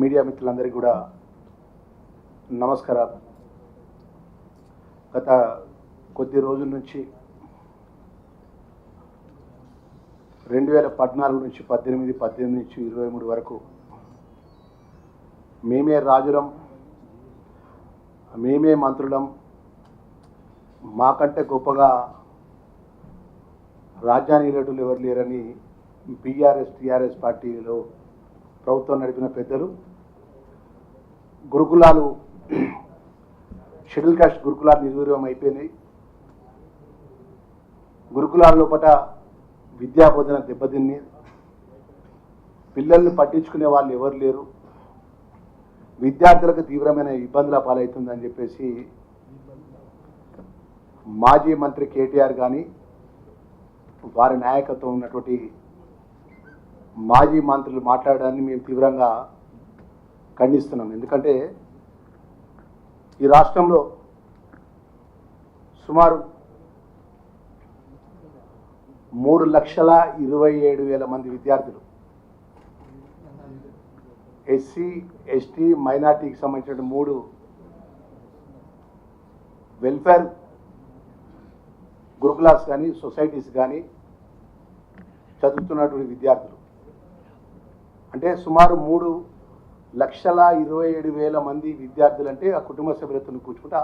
Media మిత్రులందరికీ కూడా నమస్కారాలు. గత కొద్ది రోజుల నుంచి రెండు వేల పద్నాలుగు నుంచి పద్దెనిమిది పద్దెనిమిది నుంచి ఇరవై మూడు వరకు మేమే రాజులం మేమే మంత్రులం మాకంటే గొప్పగా రాజ్యాన్ని లీడర్లు ఎవరు లేరని బీఆర్ఎస్ టీఆర్ఎస్ పార్టీలో ప్రభుత్వం నడిపిన పెద్దలు గురుకులాలు షెడ్యూల్ కాస్ట్ గురుకులాలు నిర్వీర్యం అయిపోయినాయి. గురుకులాల లోపల విద్యా బోధన దెబ్బతిన్ని పిల్లల్ని పట్టించుకునే వాళ్ళు ఎవరు లేరు. విద్యార్థులకు తీవ్రమైన ఇబ్బందుల పాలవుతుందని చెప్పేసి మాజీ మంత్రి కేటీఆర్ కానీ వారి నాయకత్వం ఉన్నటువంటి మాజీ మంత్రులు మాట్లాడడాన్ని మేము తీవ్రంగా ఖండిస్తున్నాం ఎందుకంటే ఈ రాష్ట్రంలో సుమారు మూడు లక్షల ఇరవై ఏడు వేల మంది విద్యార్థులు ఎస్సీ ఎస్టీ మైనార్టీకి సంబంధించిన మూడు వెల్ఫేర్ గురుకులాస్ కానీ సొసైటీస్ కానీ చదువుతున్నటువంటి విద్యార్థులు. అంటే సుమారు మూడు లక్షల ఇరవై ఏడు వేల మంది విద్యార్థులు అంటే ఆ కుటుంబ సభ్యులతో కూర్చుకుంటే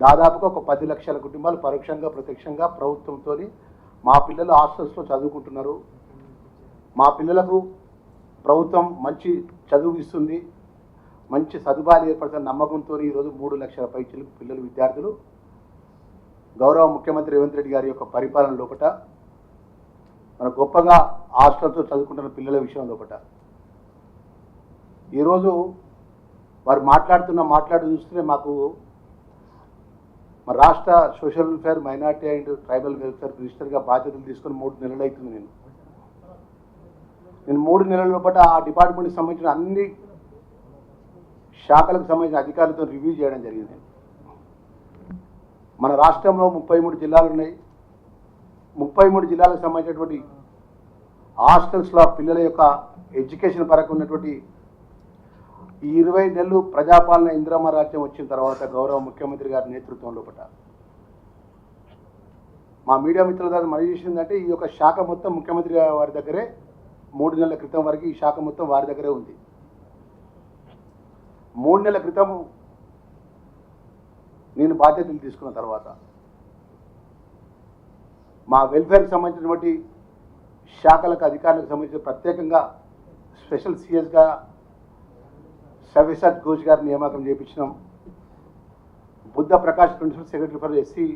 దాదాపుగా ఒక పది లక్షల కుటుంబాలు పరోక్షంగా ప్రత్యక్షంగా ప్రభుత్వంతో మా పిల్లలు హాస్టల్స్లో చదువుకుంటున్నారు. మా పిల్లలకు ప్రభుత్వం మంచి చదువు ఇస్తుంది. మంచి సదుపాయాలు ఏర్పడుతున్న నమ్మకంతో ఈరోజు మూడు లక్షల పైచలు పిల్లలు విద్యార్థులు గౌరవ ముఖ్యమంత్రి రేవంత్ రెడ్డి గారి యొక్క పరిపాలన లోపట మన గొప్పగా హాస్టల్తో చదువుకుంటున్న పిల్లల విషయం లోపట ఈరోజు వారు మాట్లాడుతున్న మాట్లాడి చూస్తే మాకు మా రాష్ట్ర social welfare minority and tribal welfare మినిస్టర్గా బాధ్యతలు తీసుకుని మూడు నెలలు అవుతుంది నేను. నేను మూడు నెలల పాటు ఆ డిపార్ట్మెంట్కి సంబంధించిన అన్ని శాఖలకు సంబంధించిన అధికారులతో రివ్యూ చేయడం జరిగింది. మన రాష్ట్రంలో ముప్పై మూడు జిల్లాలు ఉన్నాయి. ముప్పై మూడు జిల్లాలకు సంబంధించినటువంటి హాస్టల్స్లో పిల్లల యొక్క ఎడ్యుకేషన్ పరకు ఉన్నటువంటి ఈ ఇరవై నెలలు ప్రజాపాలన ఇందిరమ్మ రాజ్యం వచ్చిన తర్వాత గౌరవ ముఖ్యమంత్రి గారి నేతృత్వంలో లోపల మా మీడియా మిత్రుల ద్వారా మనం చేసిందంటే ఈ యొక్క శాఖ మొత్తం ముఖ్యమంత్రి వారి దగ్గరే మూడు నెలల క్రితం వరకు ఈ శాఖ మొత్తం వారి దగ్గరే ఉంది. మూడు నెలల క్రితం నేను బాధ్యతలు తీసుకున్న తర్వాత మా వెల్ఫేర్కి సంబంధించినటువంటి శాఖలకు అధికారులకు సంబంధించిన ప్రత్యేకంగా స్పెషల్ సిఎస్గా సవ్యసాద్ ఘోష్ గారి నియామకం చేయించినాం. Buddha Prakash principal secretary for SC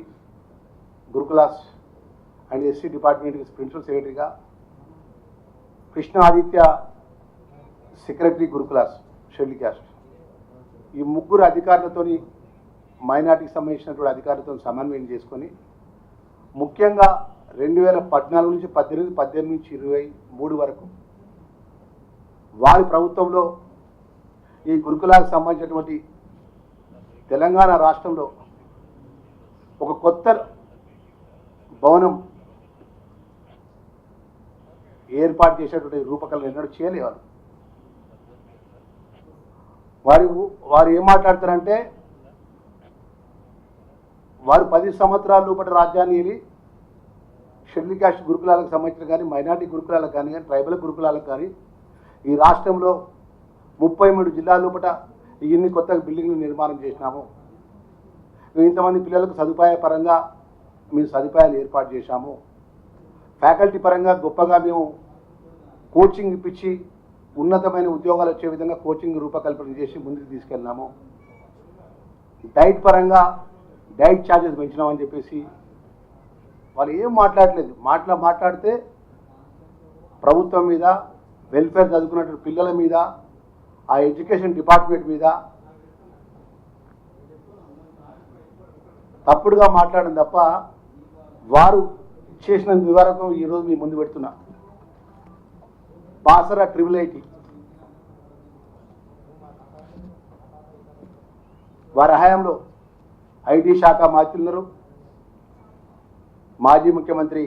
gurukulas and SC department principal సెక్రటరీగా Krishna Aditya secretary gurukulas schedule caste. ఈ ముగ్గురు అధికారులతోని మైనార్టీకి సంబంధించినటువంటి అధికారులతో సమన్వయం చేసుకొని ముఖ్యంగా రెండు వేల పద్నాలుగు నుంచి పద్దెనిమిది పద్దెనిమిది నుంచి ఇరవై మూడు వరకు వారి ప్రభుత్వంలో ఈ గురుకులాలకు సంబంధించినటువంటి తెలంగాణ రాష్ట్రంలో ఒక కొత్త భవనం ఏర్పాటు చేసేటువంటి రూపకల్పన ఎన్నడూ చేయలేవారు వారి వారు ఏం మాట్లాడతారంటే వారు పది సంవత్సరాల లోపల రాజ్యాన్ని వెళ్ళి షెడ్యూల్ క్యాస్ట్ గురుకులాలకు సంబంధించిన కానీ మైనార్టీ గురుకులాలకు కానీ కానీ ట్రైబల్ గురుకులాలకు కానీ ఈ రాష్ట్రంలో ముప్పై మూడు జిల్లాల లోపల ఇన్ని కొత్త బిల్డింగ్లు నిర్మాణం చేసినాము. ఇంతమంది పిల్లలకు సదుపాయ పరంగా మేము సదుపాయాలు ఏర్పాటు చేశాము. ఫ్యాకల్టీ పరంగా గొప్పగా మేము కోచింగ్ ఇప్పించి ఉన్నతమైన ఉద్యోగాలు వచ్చే విధంగా కోచింగ్ రూపకల్పన చేసి ముందుకు తీసుకెళ్ళినాము. డైట్ పరంగా డైట్ ఛార్జెస్ పెంచినామని చెప్పేసి వాళ్ళు ఏం మాట్లాడలేదు. మాట్లా మాట్లాడితే ప్రభుత్వం మీద వెల్ఫేర్ చదువుకున్నటువంటి పిల్లల మీద ఆ ఎడ్యుకేషన్ డిపార్ట్మెంట్ మీద తప్పుడుగా మాట్లాడడం తప్ప వారు చేసిన వివరకం ఈరోజు మీ ముందు పెడుతున్నా. Basara triple IT. వారి హయాంలో ఐటీ శాఖ మార్చున్నారు మాజీ ముఖ్యమంత్రి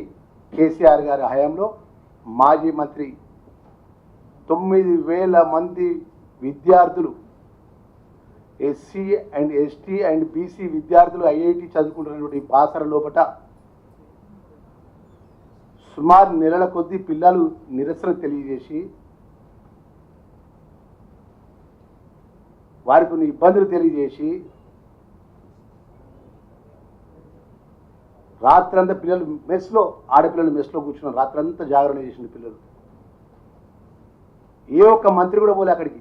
కేసీఆర్ గారి హయాంలో మాజీ మంత్రి తొమ్మిది వేల మంది విద్యార్థులు SC and ST and BC విద్యార్థులు ఐఐటి చదువుకుంటున్నటువంటి బాసర లోపట సుమారు నెలల కొద్దీ పిల్లలు నిరసన తెలియజేసి వారి కొన్ని ఇబ్బందులు తెలియజేసి రాత్రంతా పిల్లలు మెస్లో ఆడపిల్లలు మెస్లో కూర్చున్నారు. రాత్రంతా జాగరణ చేసిన పిల్లలు. ఏ ఒక్క మంత్రి కూడా పోలే అక్కడికి.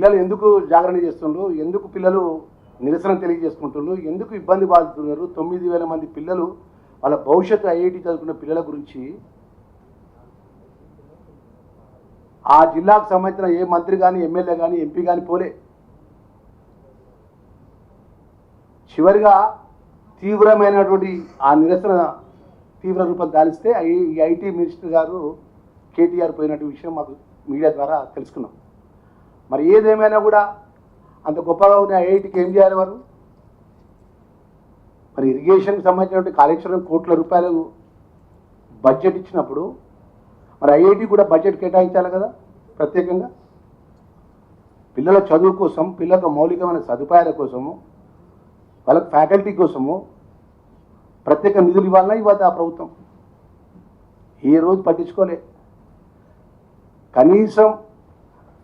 పిల్లలు ఎందుకు జాగరణ చేస్తుండ్రు? ఎందుకు పిల్లలు నిరసన తెలియజేసుకుంటున్నారు ఎందుకు ఇబ్బంది బాధితున్నారు తొమ్మిది వేల మంది పిల్లలు వాళ్ళ భవిష్యత్తు ఐఐటి చదువుకున్న పిల్లల గురించి ఆ జిల్లాకు సంబంధించిన ఏ మంత్రి కానీ ఎమ్మెల్యే కానీ ఎంపీ కానీ పోలే. చివరిగా తీవ్రమైనటువంటి ఆ నిరసన తీవ్ర రూపం దాలిస్తే ఐ- ఈ ఐటీ మినిస్టర్ గారు కేటీఆర్ పోయినటువంటి విషయం మాకు మీడియా ద్వారా తెలుసుకున్నాం. మరి ఏదేమైనా కూడా అంత గొప్పగా ఉన్న ఐఐటికి ఏం చేయాలి వారు? మరి ఇరిగేషన్కి సంబంధించినటువంటి కాళేశ్వరం కోట్ల రూపాయలు బడ్జెట్ ఇచ్చినప్పుడు మరి ఐఐటి కూడా బడ్జెట్ కేటాయించాలి కదా ప్రత్యేకంగా? పిల్లల చదువు కోసం పిల్లలకు మౌలికమైన సదుపాయాల కోసము వాళ్ళకు ఫ్యాకల్టీ కోసము ప్రత్యేక నిధులు ఇవ్వాలన్నా ఇవ్వద్దు ఆ ప్రభుత్వం. ఏ రోజు పట్టించుకోలే. కనీసం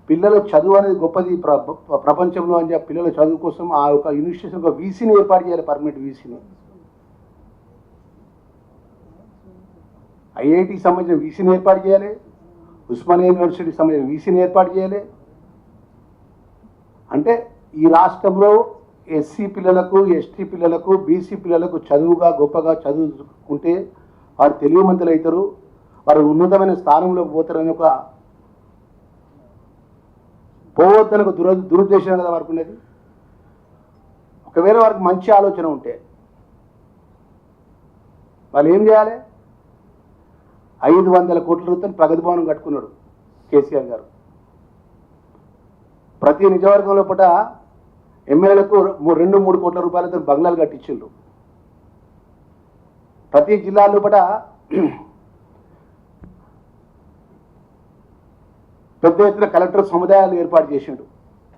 పిల్లల చదువు అనేది గొప్పది ప్ర- ప్రపంచంలో అని చెప్పి పిల్లల చదువు కోసం ఆ యొక్క ఇన్స్టిట్యూషన్ ఒక వీసీని ఏర్పాటు చేయాలి పర్మనెంట్ వీసీని. ఐఐటికి సంబంధించిన వీసీని ఏర్పాటు చేయాలి ఉస్మానియా యూనివర్సిటీకి సంబంధించిన వీసీని ఏర్పాటు చేయాలి. అంటే ఈ రాష్ట్రంలో ఎస్సీ పిల్లలకు ఎస్టీ పిల్లలకు బీసీ పిల్లలకు చదువుగా గొప్పగా చదువుకుంటే వారు తెలివిమంతులు అవుతారు వారు ఉన్నతమైన స్థానంలోకి పోతారని ఒక పోవద్దనకు దుర దురుద్దేశం కదా వారికి ఉండేది? ఒకవేళ వారికి మంచి ఆలోచన ఉంటే వాళ్ళు ఏం చేయాలి? ఐదు వందల కోట్ల రూపాయలు ప్రగతి భవనం కట్టుకున్నాడు కేసీఆర్ గారు. ప్రతి నిజవర్గంలో పూట ఎమ్మెల్యేలకు రెండు మూడు కోట్ల రూపాయలతో బంగ్లాలు కట్టించిండ్రు. ప్రతి జిల్లా లోపల పెద్ద ఎత్తున కలెక్టర్ సముదాయాలు ఏర్పాటు చేసిండు.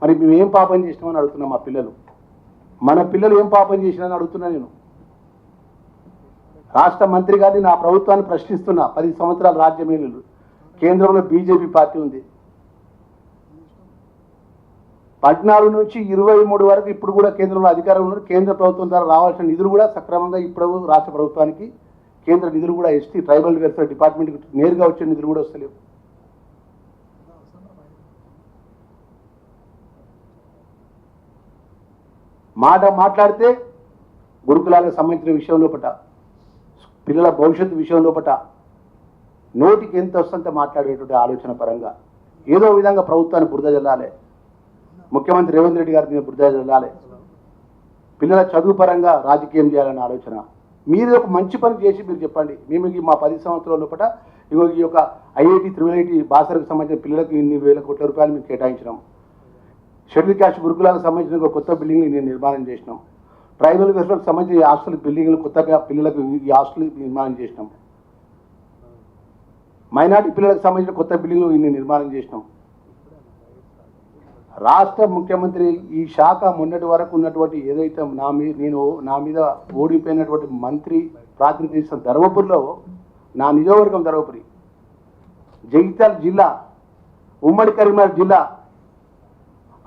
మరి మేము ఏం పాపం చేసినామని అడుగుతున్నాం మా పిల్లలు. మన పిల్లలు ఏం పాపం చేసినారని అడుగుతున్నా నేను. రాష్ట్ర మంత్రి గారిని నా ప్రభుత్వాన్ని ప్రశ్నిస్తున్నా. పది సంవత్సరాల రాజ్యమేలు కేంద్రంలో బీజేపీ పార్టీ ఉంది. పద్నాలుగు నుంచి ఇరవై మూడు వరకు ఇప్పుడు కూడా కేంద్రంలో అధికారం ఉన్నారు. కేంద్ర ప్రభుత్వం ద్వారా రావాల్సిన నిధులు కూడా సక్రమంగా ఇప్పుడు రాష్ట్ర ప్రభుత్వానికి కేంద్ర నిధులు కూడా ఎస్టీ ట్రైబల్ వెల్ఫేర్ డిపార్ట్మెంట్కి నేరుగా వచ్చే నిధులు కూడా వస్తలేవు. మాట మాట్లాడితే గురుకులాలకు సంబంధించిన విషయం లోపట పిల్లల భవిష్యత్తు విషయం లోపట నోటికి ఎంత వస్తుంటే మాట్లాడేటువంటి ఆలోచన పరంగా. ఏదో విధంగా ప్రభుత్వాన్ని బురద జల్లాలి. ముఖ్యమంత్రి రేవంత్ రెడ్డి గారి మీద బురద జల్లాలి. పిల్లల చదువు పరంగా రాజకీయం చేయాలనే ఆలోచన. మీరు ఒక మంచి పని చేసి మీరు చెప్పండి. మేము ఈ మా పది సంవత్సరాల లోపల ఇగో ఈ యొక్క ఐఐటి త్రిబుల్ ఐటి బాసరకు సంబంధించిన పిల్లలకు ఇన్ని వేల కోట్ల రూపాయలు మేము కేటాయించినాము షెడ్యూల్ క్యాస్ట్ గురుకులాలకు సంబంధించిన ఒక కొత్త బిల్డింగ్ని నేను నిర్మాణం చేసినాం. ట్రైబల్ వెల్ఫేర్కి సంబంధించిన హాస్టల్ బిల్డింగ్లు కొత్తగా పిల్లలకు ఈ హాస్టల్ నిర్మాణం చేసినాం. మైనార్టీ పిల్లలకు సంబంధించిన కొత్త బిల్డింగ్లు ఇన్ని నిర్మాణం చేసినాం. రాష్ట్ర ముఖ్యమంత్రి ఈ శాఖ మొన్నటి వరకు ఉన్నటువంటి ఏదైతే నా మీద నేను నా మీద ఓడిపోయినటువంటి మంత్రి ప్రాతినిధ్యం ధర్మపురిలో నా నియోజకవర్గం ధర్మపురి జగిత్యాల జిల్లా ఉమ్మడి కరీంనగర్ జిల్లా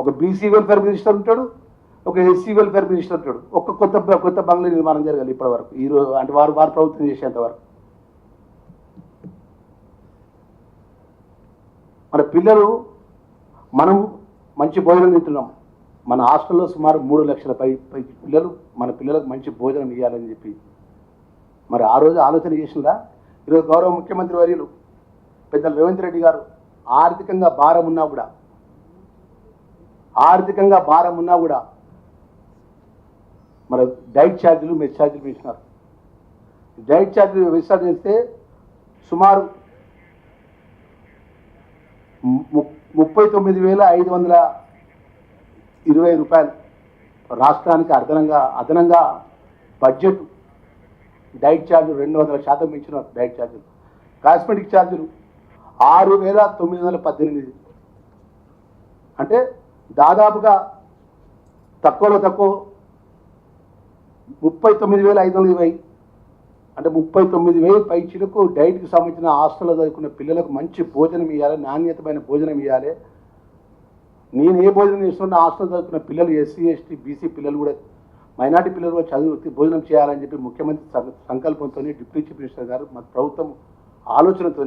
ఒక బీసీ వెల్ఫేర్ మినిస్టర్ ఉంటాడు ఒక ఎస్సీ వెల్ఫేర్ మినిస్టర్ ఉంటాడు. ఒక కొత్త కొత్త బంగ్లా నిర్మాణం జరగాలి ఇప్పటి వరకు ఈ రోజు అంటే వారు వారు ప్రభుత్వం చేసేంత వరకు. మన పిల్లలు మనం మంచి భోజనం తింటున్నాం. మన హాస్టల్లో సుమారు మూడు లక్షల పై పై పిల్లలు మన పిల్లలకు మంచి భోజనం ఇవ్వాలని చెప్పి. మరి ఆ రోజు ఆలోచన చేసిందా ఈరోజు గౌరవ ముఖ్యమంత్రి వర్యులు పెద్దలు రేవంత్ రెడ్డి గారు ఆర్థికంగా భారం ఉన్నా కూడా ఆర్థికంగా భారం ఉన్నా కూడా మన డైట్ ఛార్జీలు మెస్ ఛార్జీలు పెంచినారు. డైట్ ఛార్జీలు విసర్జిస్తే చేస్తే సుమారు ము- ముప్పై తొమ్మిది వేల ఐదు వందల ఇరవై రూపాయలు రాష్ట్రానికి అదనంగా అదనంగా బడ్జెట్ డైట్ ఛార్జీలు రెండు వందల శాతం పెంచిన డైట్ ఛార్జీలు. కాస్మెటిక్ ఛార్జీలు ఆరు వేల తొమ్మిది వందల పద్దెనిమిది. అంటే దాదాపుగా తక్కువలో తక్కువ ముప్పై తొమ్మిది వేల ఐదు వందల ఇరవై అంటే ముప్పై తొమ్మిది వేలు పై చిలుకు డైట్కి సంబంధించిన హాస్టల్లో చదువుకున్న పిల్లలకు మంచి భోజనం ఇవ్వాలి నాణ్యతమైన భోజనం ఇవ్వాలి నేను ఏ భోజనం చేస్తున్నా హాస్టల్ చదువుకున్న పిల్లలు ఎస్సీ ఎస్టీ బీసీ పిల్లలు కూడా మైనార్టీ పిల్లలు కూడా చదువు భోజనం చేయాలని చెప్పి ముఖ్యమంత్రి సంకల్పంతో డిప్యూటీ చీఫ్ మినిస్టర్ గారు మా ప్రభుత్వం ఆలోచనతో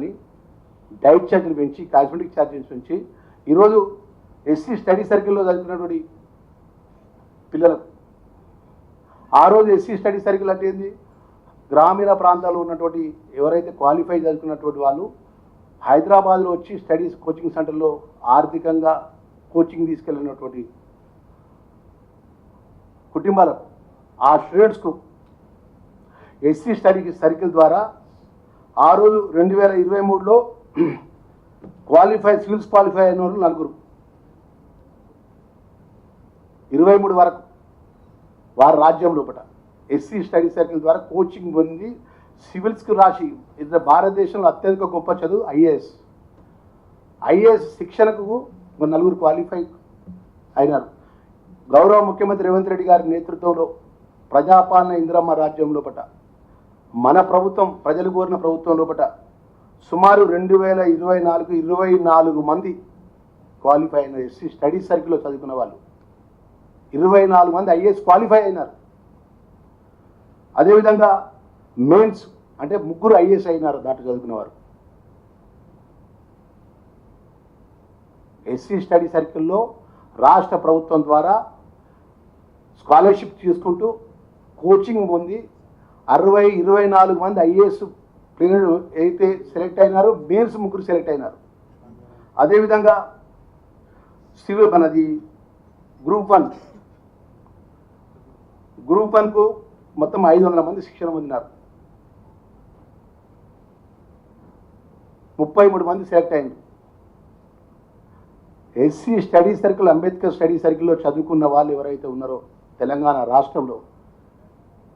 డైట్ ఛార్జీలు పెంచి కాస్మెటిక్ ఛార్జీలు పెంచి ఈరోజు ఎస్సీ స్టడీ సర్కిల్లో చదువుకున్నటువంటి పిల్లలకు. ఆ రోజు ఎస్సీ స్టడీ సర్కిల్ అంటే ఏంది? గ్రామీణ ప్రాంతాల్లో ఉన్నటువంటి ఎవరైతే క్వాలిఫై చదువుకున్నటువంటి వాళ్ళు హైదరాబాద్లో వచ్చి స్టడీస్ కోచింగ్ సెంటర్లో ఆర్థికంగా కోచింగ్ తీసుకెళ్ళినటువంటి కుటుంబాలకు ఆ స్టూడెంట్స్కు ఎస్సీ స్టడీ సర్కిల్ ద్వారా ఆ రోజు రెండు వేల ఇరవై మూడులో క్వాలిఫై సివిల్స్ క్వాలిఫై అయిన వాళ్ళు నలుగురు. ఇరవై మూడు వరకు వారి రాజ్యం లోపల. ఎస్సీ స్టడీ సర్కిల్ ద్వారా కోచింగ్ పొంది సివిల్స్కి రాసి ఇతర భారతదేశంలో అత్యధిక గొప్ప చదువు ఐఏఎస్. ఐఏఎస్ శిక్షణకు ఒక నలుగురు క్వాలిఫై అయినారు. గౌరవ ముఖ్యమంత్రి రేవంత్ రెడ్డి గారి నేతృత్వంలో ప్రజాపాలన ఇందిరమ్మ రాజ్యం లోపట మన ప్రభుత్వం ప్రజలు కోరిన ప్రభుత్వం లోపట సుమారు రెండు వేల ఇరవై నాలుగు ఇరవై నాలుగు మంది క్వాలిఫై అయిన ఎస్సీ స్టడీ సర్కిల్లో చదువుకున్న వాళ్ళు. ఇరవై నాలుగు మంది ఐఏఎస్ క్వాలిఫై అయినారు. అదేవిధంగా మెయిన్స్ అంటే ముగ్గురు ఐఏఎస్ అయినారు దాంట్లో చదువుకున్నవారు ఎస్సీ స్టడీ సర్కిల్లో రాష్ట్ర ప్రభుత్వం ద్వారా స్కాలర్షిప్ తీసుకుంటూ కోచింగ్ పొంది అరవై ఇరవై నాలుగు మంది ఐఏఎస్ అయితే సెలెక్ట్ అయినారు మెయిన్స్ ముగ్గురు సెలెక్ట్ అయినారు. అదేవిధంగా సివిల్ మనది గ్రూప్ వన్ గ్రూప్ వన్కు మొత్తం ఐదు వందల మంది శిక్షణ పొందినారు. ముప్పై మూడు మంది సెలెక్ట్ అయింది SC study circle Ambedkar study సర్కిల్లో చదువుకున్న వాళ్ళు ఎవరైతే ఉన్నారో తెలంగాణ రాష్ట్రంలో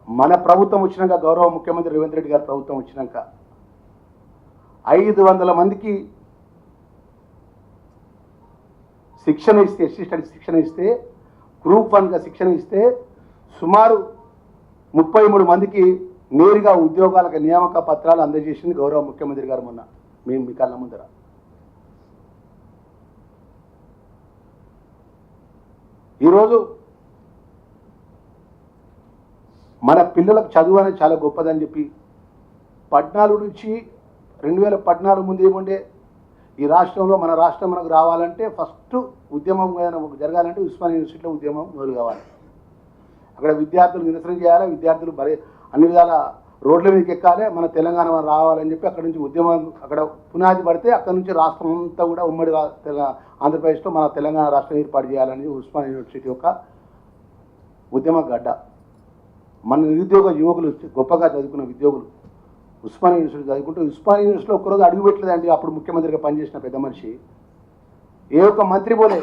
మన ప్రభుత్వం వచ్చినాక గౌరవ ముఖ్యమంత్రి రేవంత్ రెడ్డి గారి ప్రభుత్వం వచ్చినాక ఐదు వందల మందికి శిక్షణ ఇస్తే ఎస్సీ స్టడీ శిక్షణ ఇస్తే గ్రూప్ వన్గా శిక్షణ ఇస్తే సుమారు ముప్పై మూడు మందికి నేరుగా ఉద్యోగాలకు నియామక పత్రాలు అందజేసింది గౌరవ ముఖ్యమంత్రి గారు మొన్న. మేము మీ కళ్ళ ముందర. ఈరోజు మన పిల్లలకు చదువు అనేది చాలా గొప్పదని చెప్పి పద్నాలుగు నుంచి రెండు వేల పద్నాలుగు ముందు ఏముండే? ఈ రాష్ట్రంలో మన రాష్ట్రం మనకు రావాలంటే ఫస్ట్ ఉద్యమం జరగాలంటే ఉస్మానియా యూనివర్సిటీలో ఉద్యమం మొదలు కావాలి. అక్కడ విద్యార్థులు నిరసన చేయాలి విద్యార్థులు బరి అన్ని విధాల రోడ్ల మీదకి ఎక్కాలి మన తెలంగాణ మనం రావాలని చెప్పి అక్కడ నుంచి ఉద్యమం అక్కడ పునాది పడితే అక్కడ నుంచి రాష్ట్రం అంతా కూడా ఉమ్మడి రా- ఆంధ్రప్రదేశ్లో మన తెలంగాణ రాష్ట్రం ఏర్పాటు చేయాలని ఉస్మాన్ యూనివర్సిటీ యొక్క ఉద్యమ గడ్డ. మన నిరుద్యోగ యువకులు గొప్పగా చదువుకున్న ఉద్యోగులు ఉస్మాన్ యూనివర్సిటీ చదువుకుంటే ఉస్మాన్ యూనివర్సిటీలో ఒకరోజు అడుగుపెట్టలేదండి అప్పుడు ముఖ్యమంత్రిగా పనిచేసిన పెద్ద మనిషి. ఏ ఒక్క మంత్రి పోలే.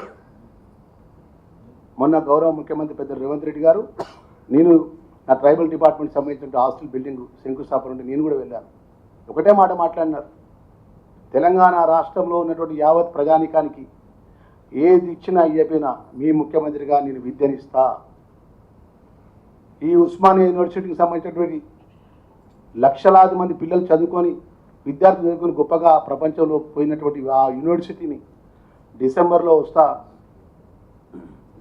మొన్న గౌరవ ముఖ్యమంత్రి పెద్ద రేవంత్ రెడ్డి గారు నేను నా ట్రైబల్ డిపార్ట్మెంట్ సంబంధించిన హాస్టల్ బిల్డింగ్ శంకుస్థాపన ఉంటే నేను కూడా వెళ్ళాను. ఒకటే మాట మాట్లాడినారు. తెలంగాణ రాష్ట్రంలో ఉన్నటువంటి యావత్ ప్రజానికానికి ఏది ఇచ్చినా ఇయ్యపోయినా మీ ముఖ్యమంత్రిగా నేను విద్యనిస్తా. ఈ ఉస్మానియా యూనివర్సిటీకి సంబంధించినటువంటి లక్షలాది మంది పిల్లలు చదువుకొని విద్యార్థులు చదువుకొని గొప్పగా ప్రపంచంలో పోయినటువంటి ఆ యూనివర్సిటీని డిసెంబర్లో వస్తా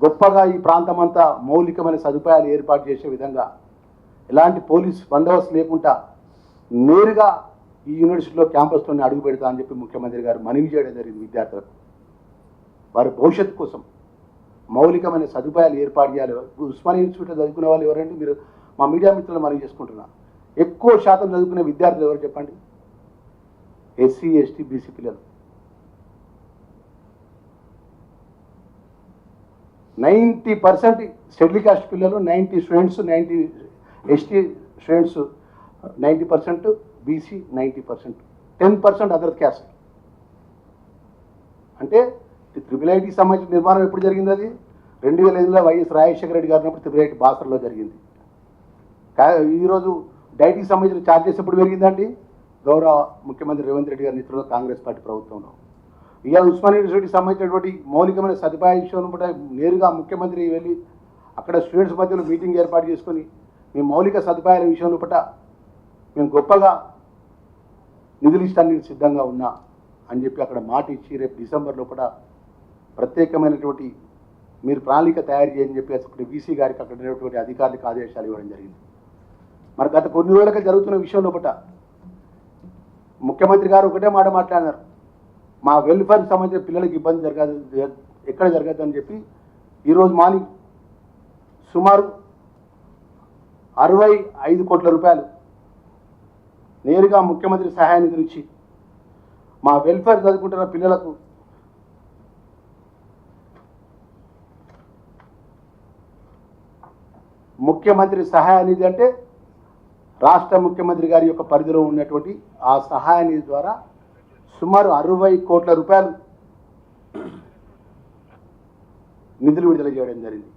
గొప్పగా ఈ ప్రాంతమంతా మౌలికమైన సదుపాయాలు ఏర్పాటు చేసే విధంగా ఎలాంటి పోలీస్ బందోబస్తు లేకుండా నేరుగా ఈ యూనివర్సిటీలో క్యాంపస్లోనే అడుగు పెడతా అని చెప్పి ముఖ్యమంత్రి గారు మనవి చేయడం జరిగింది విద్యార్థులకు. వారి భవిష్యత్తు కోసం మౌలికమైన సదుపాయాలు ఏర్పాటు చేయాలి. ఉస్మానియా ఇన్స్టిట్యూట్లో చదువుకునే వాళ్ళు ఎవరంటే మీరు మా మీడియా మిత్రులు మనవి చేసుకుంటున్నా. ఎక్కువ శాతం చదువుకునే విద్యార్థులు ఎవరు చెప్పండి? ఎస్సీ ఎస్టీ బీసీ పిల్లలు. నైంటీ పర్సెంట్ షెడ్యూల్ కాస్ట్ పిల్లలు ninety students ninety ST students ninety percent BC ninety percent ten percent other caste. అంటే త్రిపుల్ ఐటీకి సంబంధించిన నిర్మాణం ఎప్పుడు జరిగింది అది? రెండు వేల ఐదులో వైఎస్ రాజశేఖర రెడ్డి గారు ఉన్నప్పుడు త్రిపుల్ ఐటీ బాసర్లో జరిగింది. ఈరోజు డైటీకి సంబంధించిన ఛార్జెస్ ఎప్పుడు పెరిగిందండి? గౌరవ ముఖ్యమంత్రి రేవంత్ రెడ్డి గారి నేతృత్వంలో కాంగ్రెస్ పార్టీ ప్రభుత్వంలో. ఇవాళ ఉస్మానియా యూనివర్సిటీకి సంబంధించినటువంటి మౌలికమైన సదుపాయ విషయంలో కూడా నేరుగా ముఖ్యమంత్రి వెళ్ళి అక్కడ స్టూడెంట్స్ మధ్యలో మీటింగ్ ఏర్పాటు చేసుకొని మీ మౌలిక సదుపాయాల విషయంలో పట మేము గొప్పగా నిధులు ఇష్టానికి సిద్ధంగా ఉన్నా అని చెప్పి అక్కడ మాట ఇచ్చి రేపు డిసెంబర్ లోపల ప్రత్యేకమైనటువంటి మీరు ప్రణాళిక తయారు చేయని చెప్పి అసలు వీసీ గారికి అక్కడ ఉన్నటువంటి అధికారులకు ఆదేశాలు ఇవ్వడం జరిగింది. మరి గత కొన్ని రోజులుగా జరుగుతున్న విషయం లోపల ముఖ్యమంత్రి గారు ఒకటే మాట మాట్లాడినారు. మా వెల్ఫేర్కి సంబంధించిన పిల్లలకి ఇబ్బంది జరగదు ఎక్కడ జరగదు అని చెప్పి ఈరోజు మార్నింగ్ సుమారు అరవై ఐదు కోట్ల రూపాయలు నేరుగా ముఖ్యమంత్రి సహాయ నిధులు మా వెల్ఫేర్ చదువుకుంటున్న పిల్లలకు ముఖ్యమంత్రి సహాయ నిధి అంటే రాష్ట్ర ముఖ్యమంత్రి గారి యొక్క పరిధిలో ఉన్నటువంటి ఆ సహాయ నిధి ద్వారా సుమారు అరవై కోట్ల రూపాయలు నిధులు విడుదల చేయడం జరిగింది.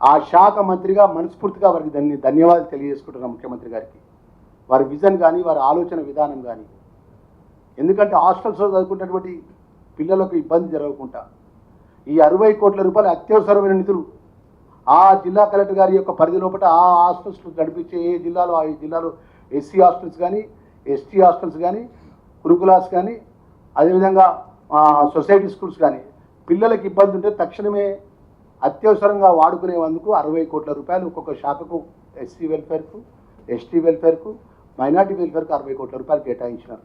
ఆ శాఖ మంత్రిగా మనస్ఫూర్తిగా వారికి దాన్ని ధన్యవాదాలు తెలియజేసుకుంటున్నాం ముఖ్యమంత్రి గారికి. వారి విజన్ కానీ వారి ఆలోచన విధానం కానీ ఎందుకంటే హాస్టల్స్లో చదువుకున్నటువంటి పిల్లలకు ఇబ్బంది జరగకుండా. ఈ అరవై కోట్ల రూపాయలు అత్యవసరమైన నిధులు ఆ జిల్లా కలెక్టర్ గారి యొక్క పరిధి లోపల ఆ హాస్టల్స్ నడిపించే ఏ జిల్లాలో ఆ జిల్లాలో ఎస్సీ హాస్టల్స్ కానీ ఎస్టీ హాస్టల్స్ కానీ గురుకులాస్ కానీ అదేవిధంగా సొసైటీ స్కూల్స్ కానీ పిల్లలకి ఇబ్బంది ఉంటే తక్షణమే అత్యవసరంగా వాడుకునేందుకు అరవై కోట్ల రూపాయలు ఒక్కొక్క శాఖకు ఎస్సీ వెల్ఫేర్కు ఎస్టీ వెల్ఫేర్కు మైనార్టీ వెల్ఫేర్కు అరవై కోట్ల రూపాయలు కేటాయించినారు.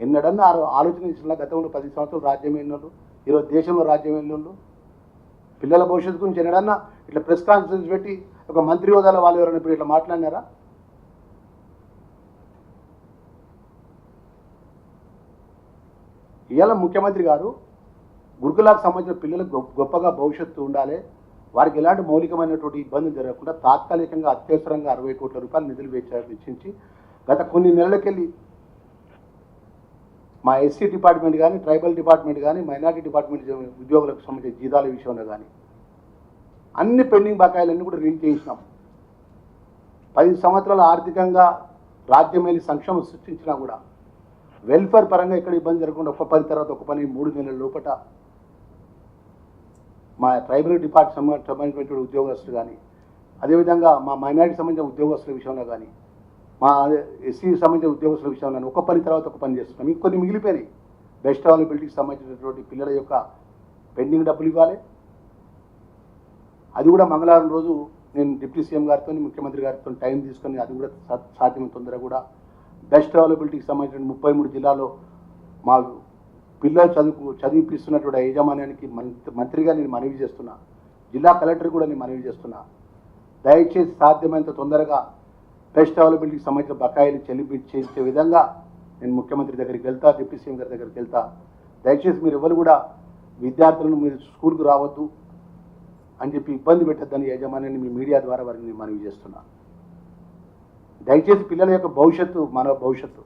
ఎన్నడన్నా ఆలోచన చేసిన గతంలో పది సంవత్సరాలు రాజ్యం ఎన్నోళ్ళు ఈరోజు దేశంలో రాజ్యం ఎన్నోళ్ళు పిల్లల భవిష్యత్తు గురించి ఎన్నడన్నా ఇట్లా ప్రెస్ కాన్ఫరెన్స్ పెట్టి ఒక మంత్రి హోదాలో వాళ్ళు ఎవరైనా ఇప్పుడు ఇట్లా మాట్లాడినారా? ఇవాళ ముఖ్యమంత్రి గారు గురుకులాకు సంబంధించిన పిల్లలకు గొప్పగా భవిష్యత్తు ఉండాలి. వారికి ఎలాంటి మౌలికమైనటువంటి ఇబ్బందులు జరగకుండా తాత్కాలికంగా అత్యవసరంగా అరవై కోట్ల రూపాయలు నిధులు వెచ్చ- వెచ్చించి గత కొన్ని నెలలకెళ్ళి మా ఎస్సీ డిపార్ట్మెంట్ కానీ ట్రైబల్ డిపార్ట్మెంట్ కానీ మైనారిటీ డిపార్ట్మెంట్ ఉద్యోగులకు సంబంధించిన జీతాల విషయంలో కానీ అన్ని పెండింగ్ బకాయిలన్నీ కూడా రిలీజ్ చేసినాం పది సంవత్సరాలు ఆర్థికంగా రాజ్యం సంక్షేమం సృష్టించినా కూడా వెల్ఫేర్ పరంగా ఎక్కడ ఇబ్బంది జరగకుండా ఒక పని తర్వాత ఒక పని మూడు నెలల లోపట మా ట్రైబల్ డిపార్ట్ సంబంధించినటువంటి ఉద్యోగస్తులు కానీ అదేవిధంగా మా మైనారిటీ సంబంధించిన ఉద్యోగస్తుల విషయంలో కానీ మా ఎస్సీ సంబంధించిన ఉద్యోగస్తుల విషయంలో కానీ ఒక పని తర్వాత ఒక పని చేస్తున్నాం. ఇంకొన్ని మిగిలిపోయినాయి. బెస్ట్ అవైలబిలిటీకి సంబంధించినటువంటి పిల్లల యొక్క పెండింగ్ డబ్బులు ఇవ్వాలి. అది కూడా మంగళవారం రోజు నేను డిప్యూటీ సీఎం గారితో ముఖ్యమంత్రి గారితో టైం తీసుకొని అది కూడా సాధ్యమైన సాధ్యం తొందరగా కూడా బెస్ట్ అవైలబిలిటీకి సంబంధించిన ముప్పై మూడు జిల్లాలో మా పిల్లలు చదువుకు చదివిపిస్తున్నటువంటి యాజమాన్యానికి మంత్రి మంత్రిగా నేను మనవి చేస్తున్నా. జిల్లా కలెక్టర్ కూడా నేను మనవి చేస్తున్నా. దయచేసి సాధ్యమైనంత తొందరగా బెస్ట్ అవైలబిలిటీకి సంబంధించిన బకాయిలు చెల్లించే విధంగా నేను ముఖ్యమంత్రి దగ్గరికి వెళ్తా డిప్యూటీ సీఎం గారి దగ్గరికి వెళ్తా. దయచేసి మీరు ఎవరు కూడా విద్యార్థులను మీరు స్కూల్కు రావద్దు అని చెప్పి ఇబ్బంది పెట్టద్దని యాజమాన్యాన్ని మీ మీడియా ద్వారా వారిని నేను మనవి చేస్తున్నా. దయచేసి పిల్లల యొక్క భవిష్యత్తు మన భవిష్యత్తు.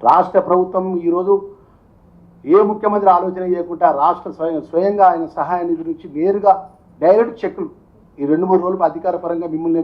రాష్ట్ర ప్రభుత్వం ఈరోజు ఏ ముఖ్యమంత్రి ఆలోచన చేయకుండా రాష్ట్ర స్వయం స్వయంగా ఆయన సహాయ నిధి నుంచి నేరుగా డైరెక్ట్ చెక్కులు ఈ రెండు మూడు రోజులు అధికార పరంగా మిమ్మల్ని